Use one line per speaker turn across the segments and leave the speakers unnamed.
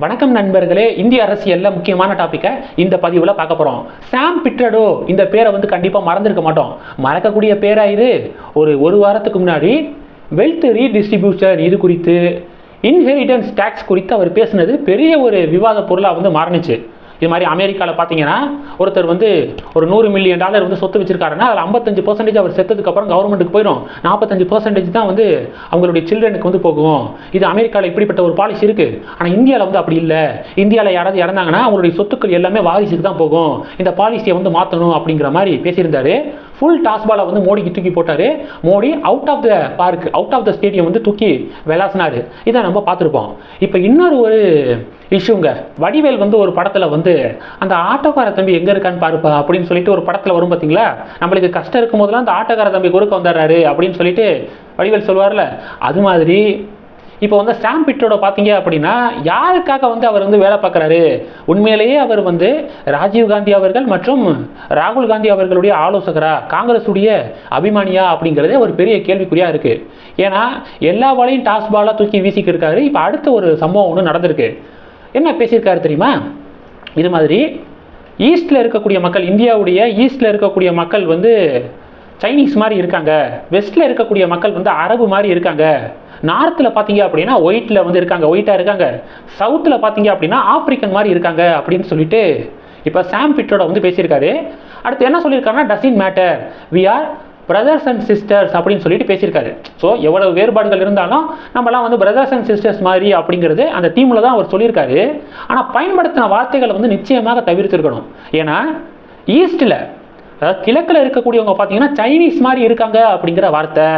வணக்கம் நண்பர்களே இந்திய அரசியலில் முக்கியமான டாப்பிக்கை இந்த பதிவில் பார்க்க போகிறோம் சாம் பிட்ரடோ இந்த பேரை வந்து கண்டிப்பாக மறந்துருக்க மாட்டோம். மறக்கக்கூடிய பேராக இது? ஒரு ஒரு வாரத்துக்கு முன்னாடி வெல்த் ரீடிஸ்ட்ரிபியூஷன் இது குறித்து இன்ஹெரிட்டன்ஸ் டேக்ஸ் குறித்து அவர் பேசினது பெரிய ஒரு விவாத பொருளாக வந்து மாறினுச்சு. இது மாதிரி அமெரிக்காவில் பார்த்தீங்கன்னா ஒருத்தர் வந்து ஒரு நூறு மில்லியன் டாலர் வந்து சொத்து வச்சிருக்காருன்னா அதில் ஐம்பத்தஞ்சு பர்சன்டேஜ் அவர் செத்ததுக்கு அப்புறம் கவர்மெண்ட்டுக்கு போயிடும். நாற்பத்தஞ்சு பர்சன்டேஜ் தான் வந்து அவங்களுடைய சில்ட்ரனுக்கு வந்து போகும். இது அமெரிக்காவில் இப்படிப்பட்ட ஒரு பாலிசி இருக்குது ஆனால் இந்தியாவில் வந்து அப்படி இல்லை. இந்தியாவில் யாராவது இறந்தாங்கன்னா அவங்களுடைய சொத்துக்கள் எல்லாமே வாரிசுக்கு தான் போகும். இந்த பாலிசியை வந்து மாற்றணும் அப்படிங்கிற மாதிரி பேசியிருந்தாரு ஃபுல் டாஸ்பாலை வந்து மோடிக்கு தூக்கி போட்டார். Modi out of the park out of the stadium வந்து தூக்கி விளாசினார். இதை நம்ம பார்த்துருப்போம். இப்போ இன்னொரு ஒரு இஷ்யூங்க வடிவேல் வந்து ஒரு படத்தில் வந்து அந்த ஆட்டோக்கார தம்பி எங்கே இருக்கான்னு பாருப்பா அப்படின்னு சொல்லிட்டு ஒரு படத்தில் வரும் பார்த்தீங்களா நம்மளுக்கு கஷ்டம் இருக்கும் போதெல்லாம் அந்த ஆட்டோக்கார தம்பி குறுக்க வந்துடுறாரு அப்படின்னு சொல்லிட்டு வடிவேல் சொல்லுவார்ல அது மாதிரி இப்போ வந்து ஸ்டாம்ப் பிட்டோட பார்த்தீங்க அப்படின்னா யாருக்காக வந்து அவர் வந்து வேலை பார்க்குறாரு? உண்மையிலேயே அவர் வந்து ராஜீவ் காந்தி அவர்கள் மற்றும் ராகுல் காந்தி அவர்களுடைய ஆலோசகரா? காங்கிரஸுடைய அபிமானியா அப்படிங்கிறதே ஒரு பெரிய கேள்விக்குறியாக இருக்குது ஏன்னா எல்லா வாழையும் டாஸ் பாலாக தூக்கி வீசிக்கிட்டு இருக்காரு இப்போ அடுத்த ஒரு சம்பவம் ஒன்று நடந்திருக்கு. என்ன பேசியிருக்காரு தெரியுமா? இது மாதிரி ஈஸ்டில் இருக்கக்கூடிய மக்கள் இந்தியாவுடைய ஈஸ்டில் இருக்கக்கூடிய மக்கள் வந்து சைனீஸ் மாதிரி இருக்காங்க. வெஸ்ட்டில் இருக்கக்கூடிய மக்கள் வந்து அரபு மாதிரி இருக்காங்க. நார்த்தில் பார்த்தீங்க அப்படின்னா ஒயிட்டில் வந்து இருக்காங்க. ஒயிட்டாக இருக்காங்க. சவுத்தில் பார்த்தீங்க அப்படின்னா ஆப்பிரிக்கன் மாதிரி இருக்காங்க அப்படின்னு சொல்லிட்டு இப்போ சாம் பிட்டோட வந்து பேசியிருக்காரு. அடுத்து என்ன சொல்லியிருக்காருன்னா doesn't matter we are brothers and sisters அப்படின்னு சொல்லிட்டு பேசியிருக்காரு. ஸோ எவ்வளவு வேறுபாடுகள் இருந்தாலும் நம்மலாம் வந்து பிரதர்ஸ் அண்ட் சிஸ்டர்ஸ் மாதிரி அப்படிங்கிறது அந்த தீமில் தான் அவர் சொல்லியிருக்காரு. ஆனால் பயன்படுத்தின வார்த்தைகளை வந்து நிச்சயமாக தவிர்த்திருக்கணும். ஏன்னா ஈஸ்டில் அதாவது கிழக்கில் இருக்கக்கூடியவங்க பார்த்தீங்கன்னா சைனீஸ் மாதிரி இருக்காங்க அப்படிங்கிற வார்த்தை.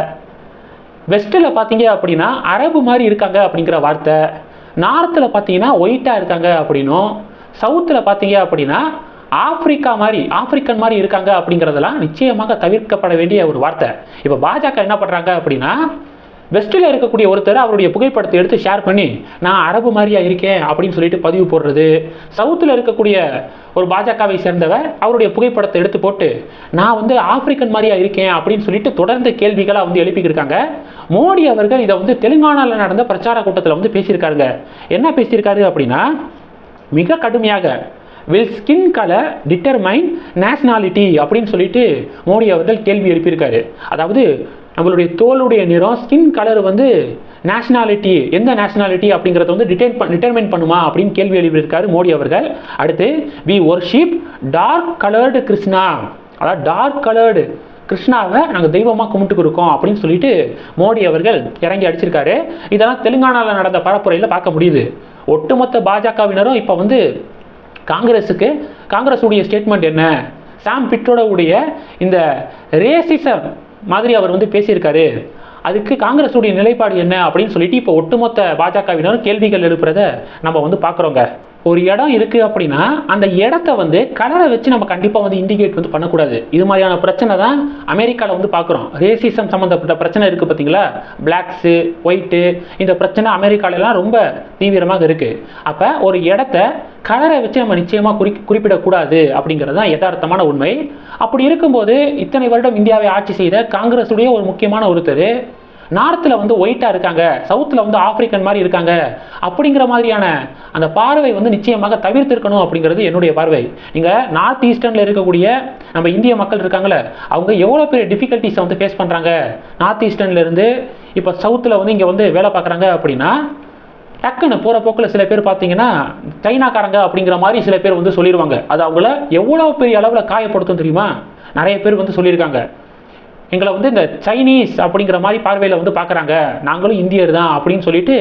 வெஸ்ட்டில் பார்த்தீங்க அப்படின்னா அரபு மாதிரி இருக்காங்க அப்படிங்கிற வார்த்தை. நார்த்தில் பார்த்தீங்கன்னா ஒயிட்டாக இருக்காங்க அப்படின்னும். சவுத்தில் பார்த்தீங்க அப்படின்னா ஆப்பிரிக்கா மாதிரி ஆப்பிரிக்கன் மாதிரி இருக்காங்க அப்படிங்கிறதெல்லாம் நிச்சயமாக தவிர்க்கப்பட வேண்டிய ஒரு வார்த்தை. இப்போ பாஜக என்ன பண்ணுறாங்க அப்படின்னா வெஸ்ட்டில் இருக்கக்கூடிய ஒருத்தர் அவருடைய புகைப்படத்தை எடுத்து ஷேர் பண்ணி நான் அரபு மாதிரியா இருக்கேன் அப்படின்னு சொல்லிட்டு பதிவு போடுறது. சவுத்தில் இருக்கக்கூடிய ஒரு பாஜகவை சேர்ந்தவர் அவருடைய புகைப்படத்தை எடுத்து போட்டு நான் வந்து ஆப்பிரிக்கன் மாதிரியா இருக்கேன் அப்படின்னு சொல்லிட்டு தொடர்ந்து கேள்விகளாக வந்து எழுப்பிக்கிருக்காங்க மோடி அவர்கள் இதை வந்து தெலுங்கானாவில் நடந்த பிரச்சார கூட்டத்தில் வந்து பேசியிருக்காருங்க. என்ன பேசியிருக்காரு அப்படின்னா மிக கடுமையாக will skin colour determine nationality அப்படின்னு சொல்லிட்டு மோடி அவர்கள் கேள்வி எழுப்பியிருக்காரு. அதாவது நம்மளுடைய தோலுடைய நிறம் ஸ்கின் கலர் வந்து நேஷ்னாலிட்டி எந்த நேஷ்னாலிட்டி அப்படிங்கிறத வந்து டிடைன் பண் டிட்டர்மைன் பண்ணுமா அப்படின்னு கேள்வி எழுப்பியிருக்காரு மோடி அவர்கள். அடுத்து we worship dark coloured Krishna அதாவது டார்க் கலர்டு கிருஷ்ணாவை நாங்கள் தெய்வமாக கும்பிட்டு இருக்கோம் அப்படின்னு சொல்லிட்டு மோடி அவர்கள் இறங்கி அடிச்சிருக்காரு. இதெல்லாம் தெலுங்கானாவில் நடந்த பரப்புரையில் பார்க்க முடியுது. ஒட்டுமொத்த பாஜகவினரும் இப்போ வந்து காங்கிரஸுக்கு காங்கிரஸுடைய ஸ்டேட்மெண்ட் என்ன? சாம் பிட்டோட உடைய இந்த ரேசிசம் மாதிரி அவர் வந்து பேசியிருக்காரு. அதுக்கு காங்கிரஸுடைய நிலைப்பாடு என்ன அப்படின்னு சொல்லிட்டு இப்போ ஒட்டுமொத்த பாஜகவினரும் கேள்விகள் எழுப்புறத நம்ம வந்து பார்க்குறோங்க. ஒரு இடம் இருக்குது அப்படின்னா அந்த இடத்த வந்து கலரை வச்சு நம்ம கண்டிப்பாக வந்து இண்டிகேட் வந்து பண்ணக்கூடாது. இது மாதிரியான பிரச்சனை தான் அமெரிக்காவில் வந்து பார்க்குறோம் ரேசிசம் சம்மந்தப்பட்ட பிரச்சனை இருக்குது பார்த்தீங்களா பிளாக்ஸு ஒயிட்டு இந்த பிரச்சனை அமெரிக்காலலாம் ரொம்ப தீவிரமாக இருக்குது அப்போ ஒரு இடத்த கலரை வச்சு நம்ம நிச்சயமாக குறி குறிப்பிடக்கூடாது அப்படிங்கிறது தான் யதார்த்தமான உண்மை. அப்படி இருக்கும்போது இத்தனை வருடம் இந்தியாவை ஆட்சி செய்த காங்கிரஸுடைய ஒரு முக்கியமான ஒருத்தர் நார்த்தில் வந்து ஒயிட்டாக இருக்காங்க சவுத்தில் வந்து ஆப்பிரிக்கன் மாதிரி இருக்காங்க அப்படிங்கிற மாதிரியான அந்த பார்வை வந்து நிச்சயமாக தவிர்த்திருக்கணும் அப்படிங்கிறது என்னுடைய பார்வை. நீங்கள் நார்த் ஈஸ்டர்னில் இருக்கக்கூடிய நம்ம இந்திய மக்கள் இருக்காங்களே அவங்க எவ்வளோ பெரிய டிஃபிகல்ட்டிஸை வந்து ஃபேஸ் பண்ணுறாங்க நார்த் ஈஸ்டர்ன்லேருந்து இப்போ சவுத்தில் வந்து இங்கே வந்து வேலை பார்க்குறாங்க அப்படின்னா டக்குன்னு போகிற போக்கில் சில பேர் பார்த்தீங்கன்னா சைனாக்காரங்க அப்படிங்கிற மாதிரி சில பேர் வந்து சொல்லிடுவாங்க. அது அவங்கள எவ்வளோ பெரிய அளவில் காயப்படுத்தும் தெரியுமா? நிறைய பேர் வந்து சொல்லியிருக்காங்க. எங்களை வந்து இந்த சைனீஸ் அப்படிங்கிற மாதிரி பார்வையில் வந்து பார்க்குறாங்க. நாங்களும் இந்தியர் தான் அப்படின்னு சொல்லிட்டு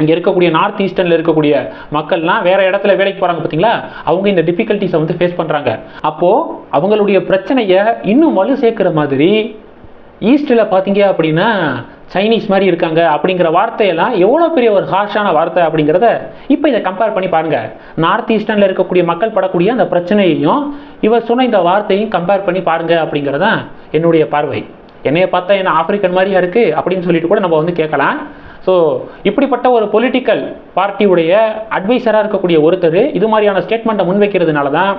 அங்கே இருக்கக்கூடிய நார்த் ஈஸ்டர்னில் இருக்கக்கூடிய மக்கள்லாம் வேறு இடத்துல வேலைக்கு போகிறாங்க பார்த்தீங்களா அவங்க இந்த டிஃபிகல்ட்டிஸை வந்து ஃபேஸ் பண்ணுறாங்க அப்போது அவங்களுடைய பிரச்சனையை இன்னும் வலு சேர்க்குற மாதிரி ஈஸ்டில் பார்த்தீங்க அப்படின்னா சைனீஸ் மாதிரி இருக்காங்க அப்படிங்கிற வார்த்தையெல்லாம் எவ்வளோ பெரிய ஒரு ஹார்ஷான வார்த்தை அப்படிங்கிறத இப்போ இதை கம்பேர் பண்ணி பாருங்கள் நார்த் ஈஸ்டர்னில் இருக்கக்கூடிய மக்கள் படக்கூடிய அந்த பிரச்சனையையும் இவர் சொன்ன இந்த வார்த்தையும் கம்பேர் பண்ணி பாருங்க அப்படிங்கிறது தான் என்னுடைய பார்வை. என்னைய பார்த்தா என்ன ஆப்பிரிக்கன் மாதிரியா இருக்குது அப்படின்னு சொல்லிட்டு கூட நம்ம வந்து கேட்கலாம். ஸோ இப்படிப்பட்ட ஒரு பொலிட்டிக்கல் பார்ட்டியுடைய அட்வைசராக இருக்கக்கூடிய ஒருத்தர் இது மாதிரியான ஸ்டேட்மெண்ட்டை முன்வைக்கிறதுனால தான்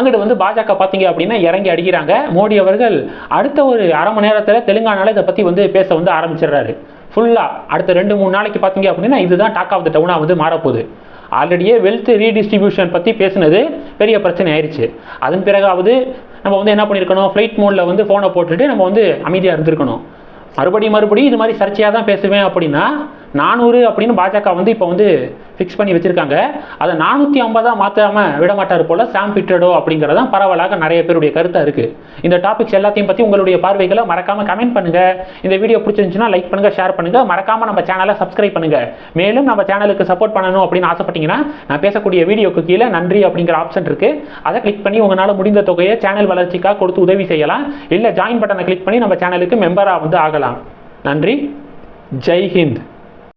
அங்கிட்டு வந்து பாஜக பார்த்தீங்க அப்படின்னா இறங்கி அடிக்கிறாங்க. மோடி அவர்கள் அடுத்த ஒரு அரை மணி நேரத்தில் தெலுங்கானால இதை பற்றி வந்து பேச வந்து ஆரம்பிச்சிடுறாரு. ஃபுல்லாக அடுத்த ரெண்டு மூணு நாளைக்கு பார்த்தீங்க அப்படின்னா இதுதான் டாக் ஆஃப் த டவுனாக வந்து மாறப்போகுது. ஆல்ரெடியே வெல்த் ரீடிஸ்ட்ரிபியூஷன் பற்றி பேசுனது பெரிய பிரச்சனை ஆயிடுச்சு அதன் பிறகாவது நம்ம வந்து என்ன பண்ணியிருக்கணும் ஃப்ளைட் மோடில் வந்து ஃபோனை போட்டுட்டு நம்ம வந்து அமைதியாக இருந்திருக்கணும். மறுபடியும் மறுபடியும் இது மாதிரி சர்ச்சையாக தான் பேசுவேன் அப்படின்னா நானூறு அப்படின்னு பாஜக வந்து இப்போ வந்து ஃபிக்ஸ் பண்ணி வச்சுருக்காங்க. அதை நானூற்றி ஐம்பதாக மாற்றாமல் விடமாட்டார் போல் சாம் பிட்டடோ அப்படிங்கிறதான் பரவலாக நிறைய பேருடைய கருத்தாக இருக்குது இந்த டாபிக்ஸ் எல்லாத்தையும் பற்றி உங்களுடைய பார்வைகளை மறக்காமல் கமெண்ட் பண்ணுங்கள் இந்த வீடியோ பிடிச்சிருந்துச்சுன்னா லைக் பண்ணுங்கள் ஷேர் பண்ணுங்கள் மறக்காமல் நம்ம சேனலை சப்ஸ்கிரைப் பண்ணுங்கள் மேலும் நம்ம சேனலுக்கு சப்போர்ட் பண்ணணும் அப்படின்னு ஆசைப்பட்டீங்கன்னா நான் பேசக்கூடிய வீடியோக்கு கீழே நன்றி அப்படிங்கிற ஆப்ஷன் இருக்குது அதை கிளிக் பண்ணி உங்களால் முடிந்த தொகையை சேனல் வளர்ச்சிக்காக கொடுத்து உதவி செய்யலாம். இல்லை ஜாயின் பட்டனை கிளிக் பண்ணி நம்ம சேனலுக்கு மெம்பராக வந்து ஆகலாம். நன்றி. ஜெய் ஹிந்த்.